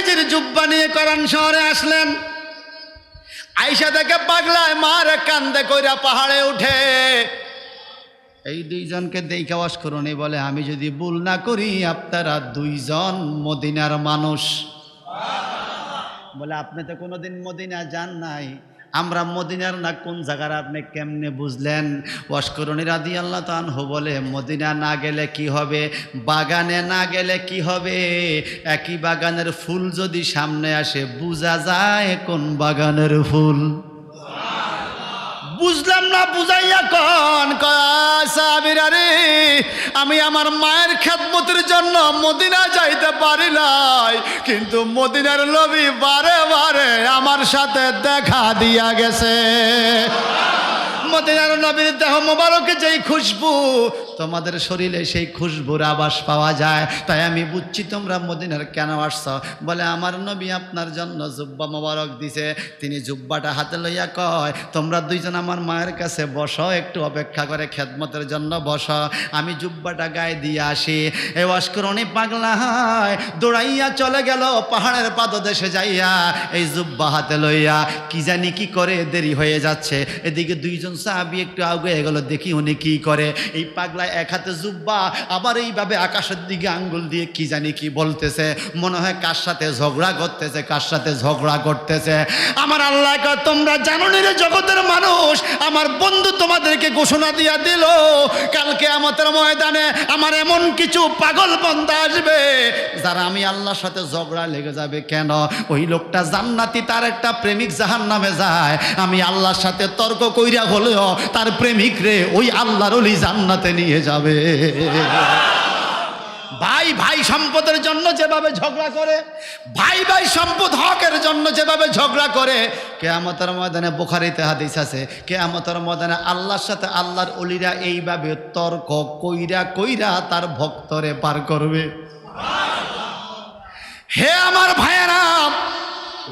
নিজের জুব্বা নিয়ে করান শহরে আসলেন। আইসা দেখে পাগলায় মার কান্দে কইরা পাহাড়ে উঠে। এই দুইজনকে দেখে ওয়াস করুন বলে, আমি যদি ভুল না করি, আপনারা দুইজন মদিনার মানুষ। বলে, আপনি তো কোনোদিন মদিনা যান নাই। আমরা মদিনার না কোন জায়গার আপনি কেমনে বুঝলেন? অস্করণী রাদি আল্লাহ তানহু বলে, মদিনা না গেলে কি হবে? বাগানে না গেলে কি হবে? একই বাগানের ফুল যদি সামনে আসে, বোঝা যায় কোন বাগানের ফুল। বুঝলাম না, বুঝাইয়া কন কাবিরারে আমি আমার মায়ের খ্যাতমতির জন্য মদিনা যাইতে পারি নাই, কিন্তু মদিনার লবি বারে বারে আমার সাথে দেখা দিয়া গেছে। মদিনার নবীর দেহ মোবারকে যেই খুশবু, তোমাদের শরীরে সেই খুশবুর আবাস পাওয়া যায়। তাই আমি বুঝছি তোমরা মদিনার কেন আসছ? বলে, আমার নবী আপনার জন্য জুব্বা মোবারক দিছে। তিনি জুব্বাটা হাতে লইয়া কয়, তোমরা দুইজন আমার মায়ের কাছে বসো, একটু অপেক্ষা করে খেদমতের জন্য বসো। আমি জুব্বাটা গায়ে দিয়ে আসি। এ অস্করণী পাগলা হয়, দৌড়াইয়া চলে গেল পাহাড়ের পাদদেশে যাইয়া। এই জুব্বা হাতে লইয়া কি জানি কি করে দেরি হয়ে যাচ্ছে। এদিকে দুইজন সাহাবি একটু আগে গেল, দেখি উনি কি করে। এই পাগলা এক হাতে জুব্বা, আবার এইভাবে আকাশের দিকে আঙ্গুল দিয়ে কি জানি কি বলতেছে। মনে হয় কার সাথে ঝগড়া করতেছে, কার সাথে ঝগড়া করতেছে। আমার আল্লাহ তোমরা জানো রে জগতের মানুষ, আমার বন্ধু তোমাদেরকে ঘোষণা দিয়া দিল কালকে আমাদের ময়দানে আমার এমন কিছু পাগল বন্ধা আসবে, যারা আমি আল্লাহর সাথে ঝগড়া লেগে যাবে কেন? ওই লোকটা জান্নাতি, তার একটা প্রেমিক জাহান নামে যায়। আমি আল্লাহর সাথে তর্ক কইরা হলেও তার প্রেমিক রে ওই আল্লাহর ওলি জান্নাতে নিয়ে যাবে। ভাই ভাই সম্পদের জন্য যেভাবে ঝগড়া করে, ভাই ভাই সম্পদ হকের জন্য যেভাবে ঝগড়া করে, কেয়ামতের ময়দানে বোখারিতে হাদিস আছে, কেয়ামতের ময়দানে আল্লাহর সাথে আল্লাহর অলিরা এইভাবে তর্ক কইরা কইরা তার ভক্তরে পার করবে। হে আমার ভাইয়েরা,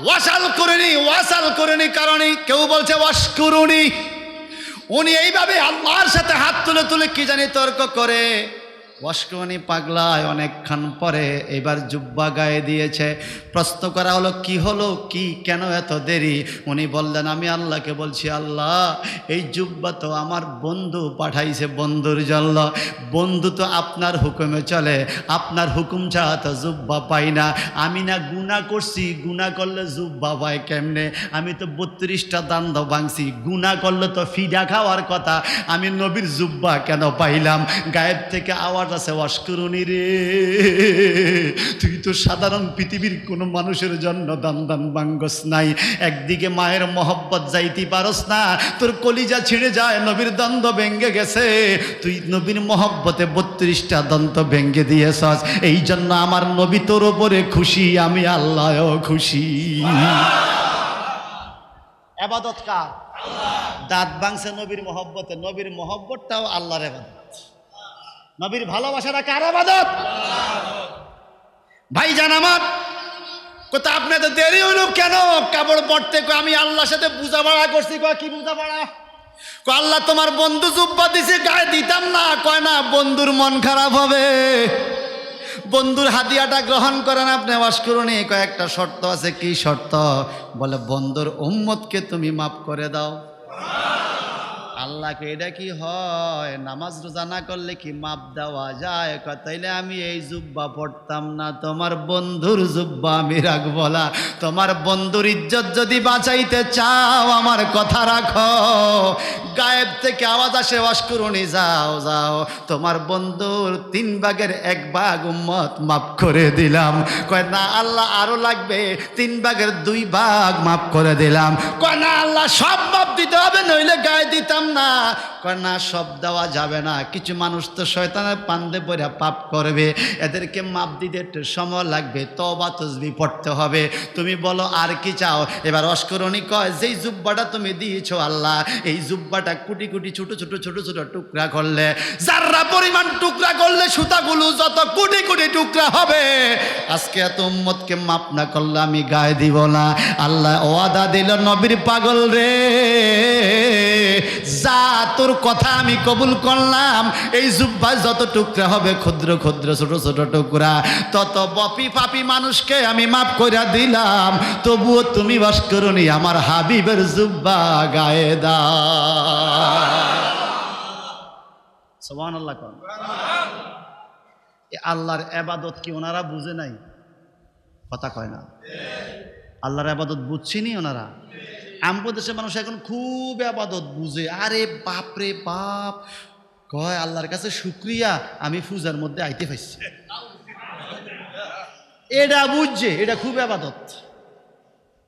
ওয়াসাল করিনি ওয়াসাল করিনি কারণে কেউ বলছে, ওয়াস করুনি। উনি এইভাবে আল্লাহর সাথে হাত তুলে তুলে কি জানি তর্ক করে? ওয়াসকনি পাগলায় অনেকক্ষণ পরে এবার জুব্বা গায়ে দিয়েছে। প্রশ্ন করা হলো, কি হলো? কি? কেন এত দেরি? উনি বললেন, আমি আল্লাহকে বলছি, আল্লাহ, এই জুব্বা তো আমার বন্ধু পাঠাইছে বন্ধুর জন্য। বন্ধু তো আপনার হুকুমে চলে। আপনার হুকুম ছাড়া তো জুব্বা পাই না। আমি না গুণা করছি, গুণা করলে জুব্বা পায় কেমনে? আমি তো বত্রিশটা দান্দ ভাঙছি, গুণা করলে তো ফিডা খাওয়ার কথা। আমি নবীর জুব্বা কেন পাইলাম? গায়েব থেকে আওয়াজ আছে অস্করণী রে। তুই তো সাধারণ পৃথিবীর কোনো মানুষের জন্য দান দান বাঙ্গস নাই। একদিকে মায়ের মহব্বত যাইতে পারস না, তোর কলিজা ছিঁড়ে যায়, নবীর দ্বন্দ্ব ভেঙ্গে গেছে। তুই নবীর মহব্বতে বত্রিশটা দন্ত ভেঙ্গে দিয়েছস। এই জন্য আমার নবী তোর ওপরে খুশি, আমি আল্লাহও খুশি। আবাদত কার? দাঁত বাংছে নবীর মহব্বতে, নবীর মহব্বতটাও আল্লাহর আবাদত। নবীর ভালোবাসাটা কার আবাদত? ভাই জান আমার কোথা আপনি তো দেরি হইল কেন? কাপড় পড়তে আমি আল্লাহর সাথে বুঝা বাড়া করছি, কয়, কি বুঝা কয়, আল্লাহ তোমার বন্ধু জুব্বা দিছে, গায়ে দিতাম না, কয় না, বন্ধুর মন খারাপ হবে। বন্ধুর হাদিয়াটা গ্রহণ করেন আপনি ওয়াশ করুন কয়েকটা শর্ত আছে, কি শর্ত? বলে, বন্ধুর উম্মতকে তুমি মাফ করে দাও। আল্লাহকে এটা কি হয়? নামাজ রোজা না করলে কি মাপ দেওয়া যায়? তাইলে আমি এই জুব্বা পড়তাম না। তোমার বন্ধুর জুব্বা আমি রাখব না। তোমার বন্ধুর ইজ্জত যদি বাঁচাইতে চাও, আমার কথা রাখো। গায়েব থেকে আওয়াজ আসে অস্করণী যাও যাও। তোমার বন্ধুর তিন ভাগের এক ভাগ উম্মত মাফ করে দিলাম। কয়, না, আল্লাহ আরও লাগবে। তিন ভাগের দুই ভাগ মাফ করে দিলাম। কয়, না, আল্লাহ সব মাপ দিতে হবে, নইলে গায়ে দিতাম না কয়, না, সব দেওয়া যাবে না। কিছু মানুষ তো শয়তানের পান্দে পড়ে পাপ করবে। এদেরকে মাপ দিতে একটু সময় লাগবে। তবা তসবি পড়তে হবে। তুমি বলো, আর কি চাও? এবার অস্করণী কয়, যেই জুব্বাটা তুমি দিয়েছ আল্লাহ, এই জুব্বাটা কুটি কুটি ছোট ছোট ছোট ছোট টুকরা করলে, যাররা পরিমাণ টুকরা করলে সুতাগুলো যত কোটি কোটি টুকরা হবে, আজকে এত উম্মতকে মাপ না করলে আমি গায়ে দিব না। আল্লাহ ওয়াদা দিল, নবীর পাগল রে, যা তোর তোর কথা আমি কবুল করলাম। এই জুব্বা যত টুকরা হবে, ক্ষুদ্র ক্ষুদ্র, ছোট ছোট টুকরা, তত বপি পাপি মানুষকে আমি মাফ করে দিলাম। তবুও তুমি বাস করুনি আমার হাবিবের জুব্বা গায়ে দা। আল্লাহর এবাদত কি ওনারা বুঝে নাই? কথা কয় না। আল্লাহর আবাদত বুঝছিনি ওনারা? আমপ্রদেশের মানুষ এখন খুব আবাদত বুঝে। আরে বাপ রে বাপ। কয়, আল্লাহর কাছে শুক্রিয়া, আমি পূজার মধ্যে আইতে পাইছি এটা বুঝছে, এটা খুব আবাদত।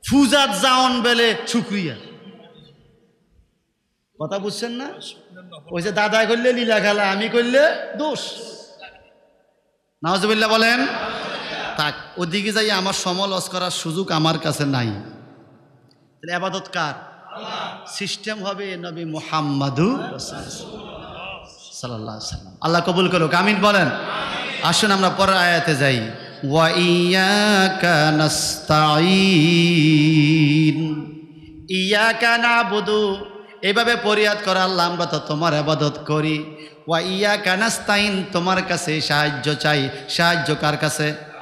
ফুজাত যাওন বেলে শুক্রিয়া। কথা বুঝছেন না? ওই যে দাদা করলে লীলা খেলা, আমি করলে দোষ। নওয়াজবিল্লা বলেন তাক ওদিকে যাই, আমার সমলস করার সুযোগ আমার কাছে নাই। তাহলে আবাদত কার? সিস্টেম হবে নবী মোহাম্মদু সাল্লাহ সাল্লাম। আল্লাহ কবুল করুক, আমিন বলেন। আসুন আমরা পরের আয়াতে যাই। ইয়াকা নাবুদু। এভাবে পরিয়াদ করা আল্লাহ, আমরা তো তোমার আবাদত করি। ওয়া ইয়া কানাস্তাইন তোমার কাছে সাহায্য চাই। সাহায্য কার কাছে?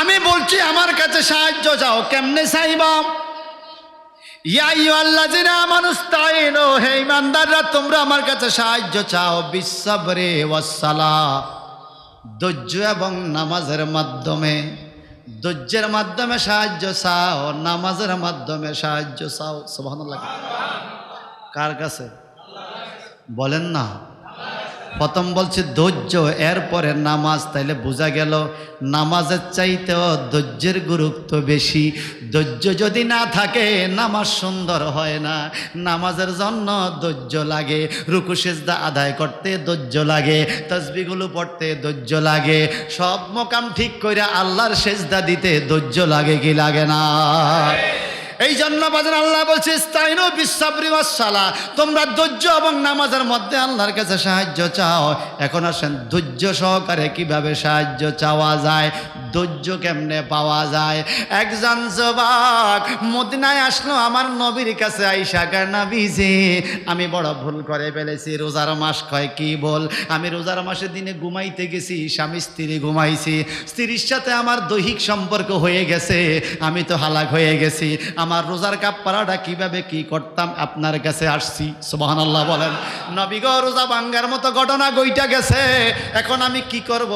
আমি বলছি, আমার কাছে সাহায্য চাও। কেমনে চাইবা? ইমানদাররা তোমরা আমার কাছে সাহায্য চাও। বিশ্বরে ওয়াসালা ধৈর্য এবং নামাজের মাধ্যমে, ধৈর্যের মাধ্যমে সাহায্য চাও, নামাজের মাধ্যমে সাহায্য চাও। সুবহানাল্লাহ। কার কাছে? বলেন না। প্রথম বলছে ধৈর্য, এরপরে নামাজ। তাইলে বোঝা গেল, নামাজের চাইতেও ধৈর্যের গুরুত্ব বেশি। ধৈর্য যদি না থাকে, নামাজ সুন্দর হয় না। নামাজের জন্য ধৈর্য লাগে, রুকু সেজদা আদায় করতে ধৈর্য লাগে তসবিগুলো পড়তে ধৈর্য লাগে, সব মোকাম ঠিক করে আল্লাহর সেজদা দিতে ধৈর্য লাগে কি লাগে না? এই জন্য বাজার আল্লাহ বলছে স্তাইনো বিশ্বাবরি সালা তোমরা ধৈর্য এবং নামাজের মধ্যে আল্লাহর কাছে সাহায্য চাও। এখন আসেন, ধৈর্য সহকারে কীভাবে সাহায্য চাওয়া যায়? ধৈর্য কেমনে পাওয়া যায়? একজন যুবক মদিনায় আসলো, আমার নবীর কাছে আইসা নবীজি, আমি বড় ভুল করে ফেলেছি, রোজার মাস কয় কি বল? আমি রোজার মাসের দিনে ঘুমাইতে গেছি, স্বামী স্ত্রী ঘুমাইছি। স্ত্রীর সাথে আমার দৈহিক সম্পর্ক হয়ে গেছে, আমি তো হালাক হয়ে গেছি। আমার রোজার কাপ পাড়াটা কীভাবে কি করতাম? আপনার কাছে আসছি। সুবাহান আল্লাহ বলেন নবীগ রোজা ভাঙ্গার মতো ঘটনা গইটা গেছে। এখন আমি কি করব?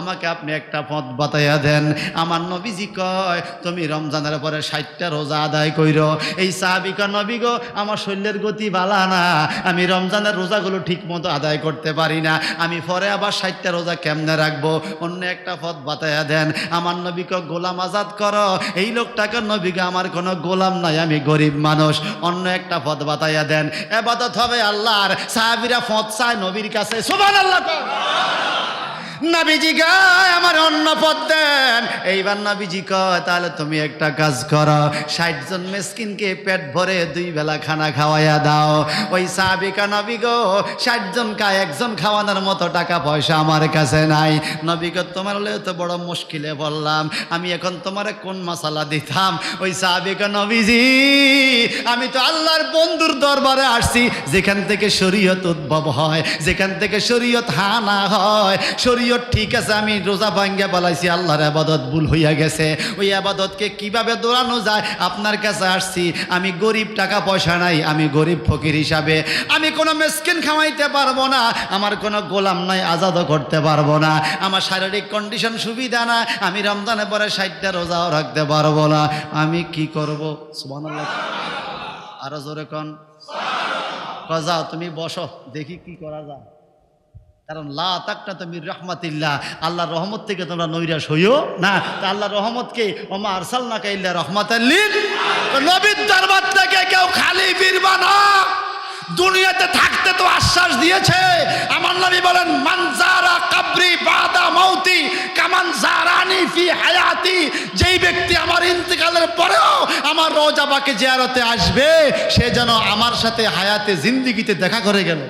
আমাকে আপনি একটা পথ বাতাইয়া দেন। আমার নবীজি কয়, তুমি রমজানের পরে ষাটটা রোজা আদায় কইর। এই সাহাবিকা নবীগ আমার শরীরের গতি বালা না। আমি রমজানের রোজাগুলো ঠিক মতো আদায় করতে পারি না। আমি পরে আবার ষাটটা রোজা কেমনে রাখব? অন্য একটা পথ বাতাইয়া দেন। আমার নবীকে গোলাম আজাদ করো। এই লোকটাকে নবীকে আমার কোনো গোলাম নাই, আমি গরিব মানুষ। অন্য একটা পথ বাতাইয়া দেন। এবাদত হবে আল্লাহর। সাহাবিরা পথ চায় নবীর কাছে। সুবান আল্লাহ। নাবিজি কয়, আমার অন্য পথ দেন। এইবার নাবিজি কয়, তাহলে তুমি একটা কাজ করো, ষাট জন মেসকিনকে পেট ভরে দুই বেলা খানা খাওয়াইয়া দাও। ওই সাহাবিকা, নবী গো, ষাট জন খায় একজন খাওয়ানোর মতো টাকা পয়সা আমার কাছে নাই। নবী গো, তোমার হলে তো বড় মুশকিলে বললাম, আমি এখন তোমার কোন মশালা দিতাম? ওই সাহাবিকা, নবীজি, আমি তো আল্লাহর বন্ধুর দরবারে আসছি, যেখান থেকে শরীয়ত উদ্ভব হয়, যেখান থেকে শরীয়ত হানা হয় শরীয়ত ঠিক আছে, আমি রোজা ভাঙ্গা বলাইছি, আল্লাহর আবাদত ভুল হইয়া গেছে। ওই আবাদতকে কীভাবে দৌড়ানো যায়? আপনার কাছে আসছি, আমি গরিব, টাকা পয়সা নাই, আমি গরিব ফকির হিসাবে। আমি কোনো মেসকিন খাওয়াইতে পারব না, আমার কোনো গোলাম নাই, আজাদও করতে পারব না। আমার শারীরিক কন্ডিশন সুবিধা না, আমি রমজানের পরে ষাটটা রোজাও রাখতে পারব না। আমি কি করব? আরও জোরে কন। তুমি বসো, দেখি কি করা যায়। কারণ, লা তাকটা তুমি রহমাতিল্লাহ। আল্লাহর রহমত থেকে তোমরা নৈরাশ হইও না। তা আল্লাহর রহমতকে ওমা আরসাল না কাইল্লা রহমাতাল্লিন নবীর দরবার থেকে কেউ খালি ফিরবা না। দুনিয়াতে থাকতে তো আশ্বাস দিয়েছে। আমার নবী বলেন মানজারা কাবরি বাদা মৌতি কামান জারানি ফি হায়াতি। যেই ব্যক্তি আমার ইন্তেকালের পরেও আমার রোজাবাকে জিয়ারতে আসবে, সে যেন আমার সাথে হায়াতে, জিন্দিগিতে দেখা করে গেল।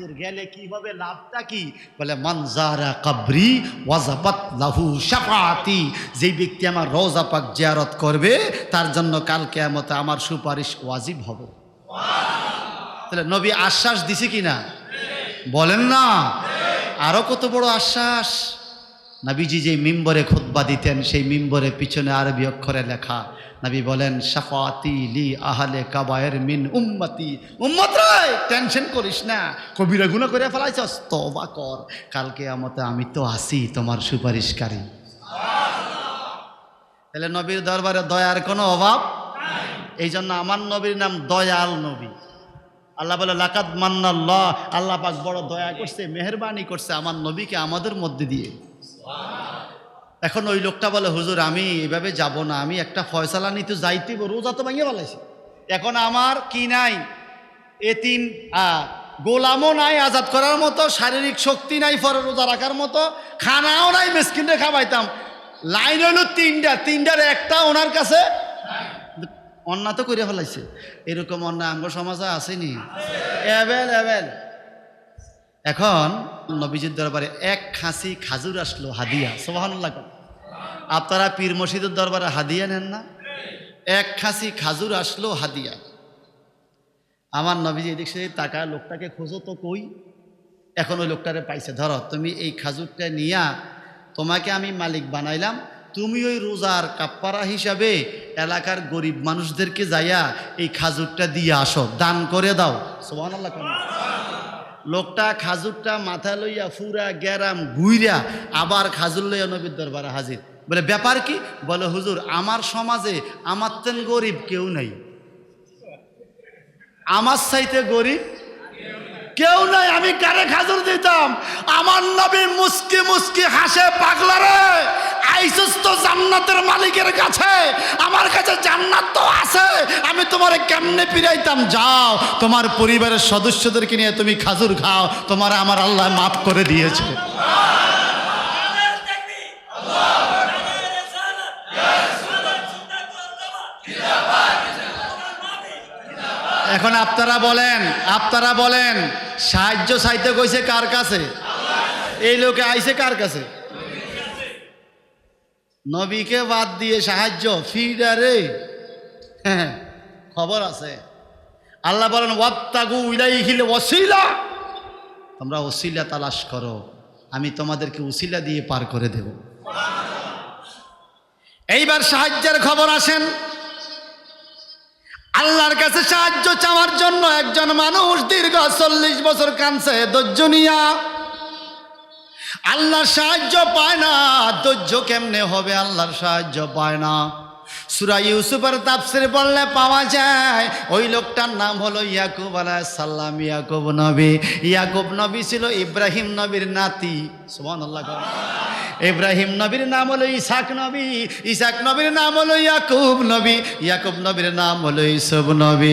হুজুর গেলে কি হবে লাভটা কি? বলে মানজারা কাবরি ওয়াজাবাত লাহু শাফাতি যেই ব্যক্তি আমার রোজা পাক জিয়ারত করবে, তার জন্য কাল কেয়ামতে আমার সুপারিশ ওয়াজিব হবে। তাহলে নবী আশ্বাস দিছে কি না বলেন না। আরও কত বড় আশ্বাস। নবীজি যে মিম্বরে খুতবা দিতেন, সেই মিম্বরে পিছনে আরবি অক্ষরে লেখা নবী বলেন সাফাতি লি আহলে কাবায়ের মিন উম্মতি। উম্মত রে, টেনশন করিস না। কবিরা গুণা করে ফেলাইছস তবা কর। কালকে আমতে আমি তো আসি তোমার সুপারিশকারী। তাহলে নবীর দরবারে দয়ার কোনো অভাব এই জন্য আমার নবীর নাম দয়াল নবী। আল্লাহ বলে লাকাত মান্নাল্লাহ। আল্লাহ পাক বড় দয়া করছে, মেহরবানি করছে আমার নবীকে আমাদের মধ্যে দিয়ে। এখন ওই লোকটা বলে হুজুর আমি এভাবে যাব না আমি একটা ফয়সালা নিতে যাইতে রোজা তো ভাঙিয়ে বলেছি এখন আমার কি নাই? এতিম গোলামও নাই আজাদ করার মতো শারীরিক শক্তি নাই ফরে রোজা রাখার মতো খানাও নাই মেসকিনরে খাওয়াইতাম। লাইন হইল তিনটা তিনটার একটা ওনার কাছে অন্যা তো করে ফেলাইছে। এরকম অন্য আঙ্গ সমাজে আসেনি এবেল এবেল। এখন নবীজির দরবারে এক খাসি খাজুর আসলো, হাদিয়া। সোহানুল্লাহ আপনারা পীর মসজিদের দরবারে হাদিয়া নেন না? এক খাসি খাজুর আসলো, হাদিয়া। আমার নবীজি এদিক সেদিক তাকা লোকটাকে খোঁজো তো কই? এখন ওই লোকটারে পাইছে, ধরো তুমি এই খাজুরটা নিয়া তোমাকে আমি মালিক বানাইলাম, তুমি ওই রোজার কাপ্পারা হিসাবে এলাকার গরিব মানুষদেরকে যাইয়া এই খাজুরটা দিয়ে আসো, দান করে দাও। সোহান আল্লাহ লোকটা খাজুরটা মাথা লইয়া ফুরা গ্যারাম গুইরা আবার খাজুর লইয়া নবীর দরবারে হাজির। বলে, ব্যাপার কি? বলে, হুজুর, আমার সমাজে আমার তেন গরিব কেউ নাই। আমার চাইতে গরিব কেউ নাই, আমি কারে খাজুর দিতাম? আমার নবী মুসকি মুসকি হাসে পাগলারে আইসুস তো জান্নাতের মালিকের কাছে। আমার কাছে জান্নাত তো আছে, আমি তোমারে কেমনে পিরাইতাম যাও, তোমার পরিবারের সদস্যদেরকে নিয়ে তুমি খাজুর খাও, তোমার আমার আল্লাহ মাফ করে দিয়েছে। এখন আপনারা বলেন আপনারা বলেন, সাহায্য চাইতে কইছে কার কাছে? এই লোকে আইছে কার কাছে? নবীকে বাদ দিয়ে সাহায্য ফিডারে হ্যাঁ খবর আছে। আল্লাহ বলেন, ওয়াত্তাগু ইলাইহিল ওয়াসিলা। তোমরা ওসিলা তালাশ করো, আমি তোমাদেরকে উসিলা দিয়ে পার করে দেব। এইবার সাহায্যের খবর আসেন। আল্লাহর কাছে সাহায্য চাওয়ার জন্য একজন মানুষ দীর্ঘ চল্লিশ বছর কানছে দর্জনিয়া আল্লাহর সাহায্য পায় না, ধৈর্য কেমনে হবে? আল্লাহর সাহায্য পায় না। সুরা ইউসুফের তাফসির পড়লে পাওয়া যায়, ওই লোকটার নাম হলো ইয়াকুব আলাহ সাল্লাম ইয়াকুব নবী। ইয়াকুব নবী ছিল ইব্রাহিম নবীর নাতি। সুবহান আল্লাহ ইব্রাহিম নবীর নাম হলো ইসাক নবী, ইসাক নবীর নাম হলো ইয়াকুব নবী, ইয়াকুব নবীর নাম হলো ইসুফ নবী।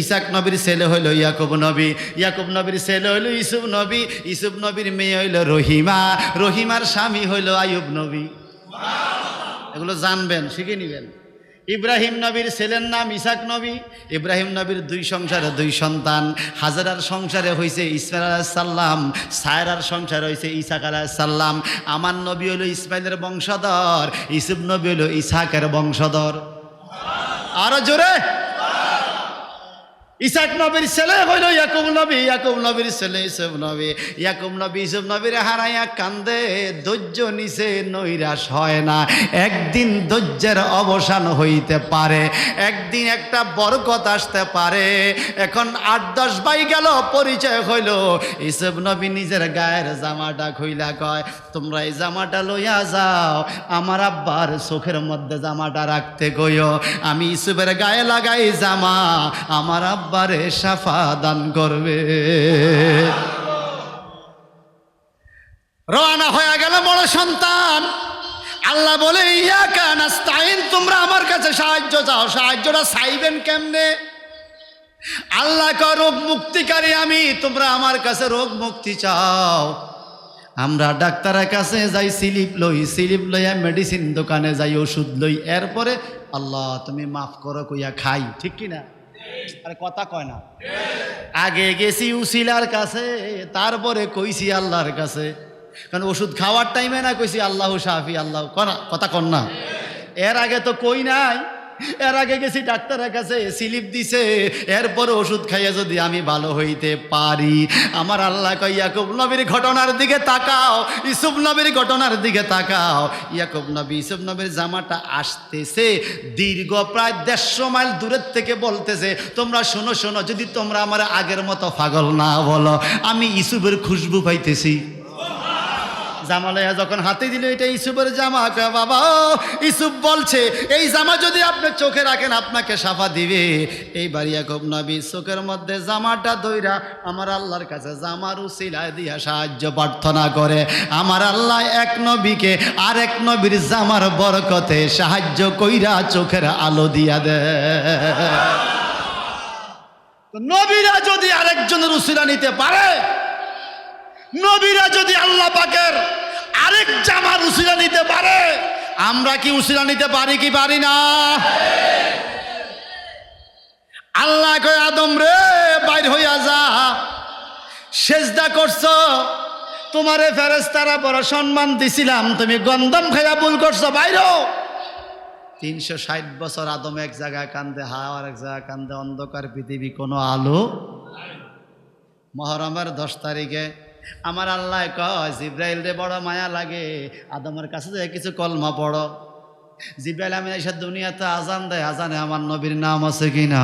ইসাক নবীর ছেলে হলো ইয়াকুব নবী, ইয়াকুব নবীর ছেলে হলো ইসুফ নবী ইসুফ নবীর মেয়ে হইল রহিমা, রহিমার স্বামী হইল আয়ুব নবী। এগুলো জানবেন, শিখে নিবেন। ইব্রাহিম নবীর ছেলের নাম ইসাক নবী। ইব্রাহিম নবীর দুই সংসারে দুই সন্তান। হাজারার সংসারে হয়েছে ইসমাইল সাল্লাম সায়রার সংসারে হয়েছে ইসাক সাল্লাম আমার নবী হলো ইসমাইলের বংশধর, ইসুফ নবী হলো ইসাকের বংশধর। আরও জোরে! ইসাক নবীর ছেলে হইল ইয়াকুব নবী, ইয়াকুব নবীর ছেলে ইসুফ নবী। ইয়াকুব নবী ইসুফ নবীর হারাইয়া কান্দে, ধৈর্য নিছে, নৈরাশ হয় না। একদিন ধৈর্যের অবসান হইতে পারে, একদিন একটা বরকত আসতে পারে। এখন আট দশ বাই গেল, পরিচয় হইল ইসুফ নবী নিজের গায়ের জামাটা খুইলা কয়, তোমরা এই জামাটা লইয়া যাও, আমার আব্বার চোখের মধ্যে জামাটা রাখতে কইও আমি ইসুফের গায়ে লাগাই জামা, আমার আব্বারে সাফা দান করবে। রওনা হয়ে গেল বড় সন্তান। আল্লাহ বলে, ইয়া কানাস্তাইন তোমরা আমার কাছে সাহায্য চাও। সাহায্যটা চাইবেন কেমনে? আল্লাহ কয়, রোগ মুক্তিকারী আমি, তোমরা আমার কাছে রোগ মুক্তি চাও। আমরা ডাক্তারের কাছে যাই, স্লিপ লই, স্লিপ লইয়া মেডিসিন দোকানে যাই, ওষুধ লই। এরপরে, আল্লাহ, তুমি মাফ করো, কইয়া খাই। ঠিক কি না আরে কথা কয় না। আগে গেছি উসিলার কাছে, তারপরে কইছি আল্লাহর কাছে। কারণ ওষুধ খাওয়ার টাইমে না কইছি, আল্লাহ সাফি আল্লাহ কথা কন না। এর আগে তো কই নাই এর আগে গেছি ডাক্তারের কাছে, স্লিপ দিছে। এরপরে ওষুধ খাইয়ে যদি আমি ভালো হইতে পারি, আমার আল্লাহ কই ইয়াকুব নবীর ঘটনার দিকে তাকাও ইসুফ নবীর ঘটনার দিকে তাকাও। ইয়াকুব নবী ইসুফ নবীর জামাটা আসতেছে, দীর্ঘ প্রায় দেড়শো মাইল দূরের থেকে বলতেছে, তোমরা শোনো শোনো, যদি তোমরা আমার আগের মতো পাগল না বলো, আমি ইসুফের খুশবু পাইতেছি। জামালয়া যখন হাতে দিল এটা ইসুফের জামা বাবা, ইসুফ বলছে, এই জামা যদি আপনি চোখে রাখেন, আপনাকে সাফা দিবে। এই বাড়িয়াকব নবী, চোখের মধ্যে জামাটা দইরা আমার আল্লাহর কাছে জামার উসিলায় দিয়া সাহায্য প্রার্থনা করে। আমার আল্লাহ এক নবীকে আর এক নবীর জামার বরকতে সাহায্য কইরা চোখের আলো দিয়া দেয় নবীরা যদি আরেকজনের উসিলা নিতে পারে, নবীরা যদি আল্লাহ পাকের আরেক জামার উসিলা নিতে পারে আমরা কি উসিলা নিতে পারি কি পারি না? আল্লাহ কয়, আদম রে, বাইর হইয়া যা। সেজদা করছ। তোমারে ফেরেস্তারা বড় সম্মান দিছিলাম। তুমি গন্ধম খাইয়া ভুল করছ, বাইর তিনশো ষাট বছর আদম এক জায়গায় কান্দে হাওয়ার এক জায়গায় কান্দে, অন্ধকার পৃথিবী কোনো আলো মহরমের দশ তারিখে আমার আল্লাহ কয় জিব্রাইল রে বড় মায়া লাগে। আদমের কাছে কিছু কলমা পড়ো। জিব্রাইল আমি এসে দুনিয়াতে আজান দেয়, আজানে আমার নবীর নাম আছে কিনা?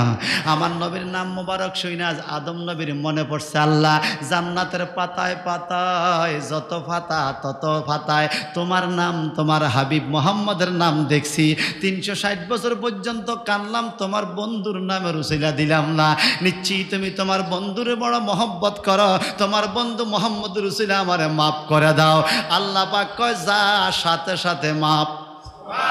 আমার নবীর নাম মোবারক শুই না আদম নবীর মনে পড়ছে, আল্লাহ জান্নাতের পাতায় পাতায় যত ফাতা, তত ফাতায় তোমার নাম, তোমার হাবিব মোহাম্মদের নাম দেখছি। তিনশো ষাট বছর পর্যন্ত কানলাম, তোমার বন্ধুর নামে রুসিলা দিলাম না। নিশ্চয়ই তুমি তোমার বন্ধুরে বড় মহব্বত করো, তোমার বন্ধু মোহাম্মদ রুসিলা আমারে মাফ করে দাও। আল্লাহ পাক কয়, যা সাথে সাথে মাফ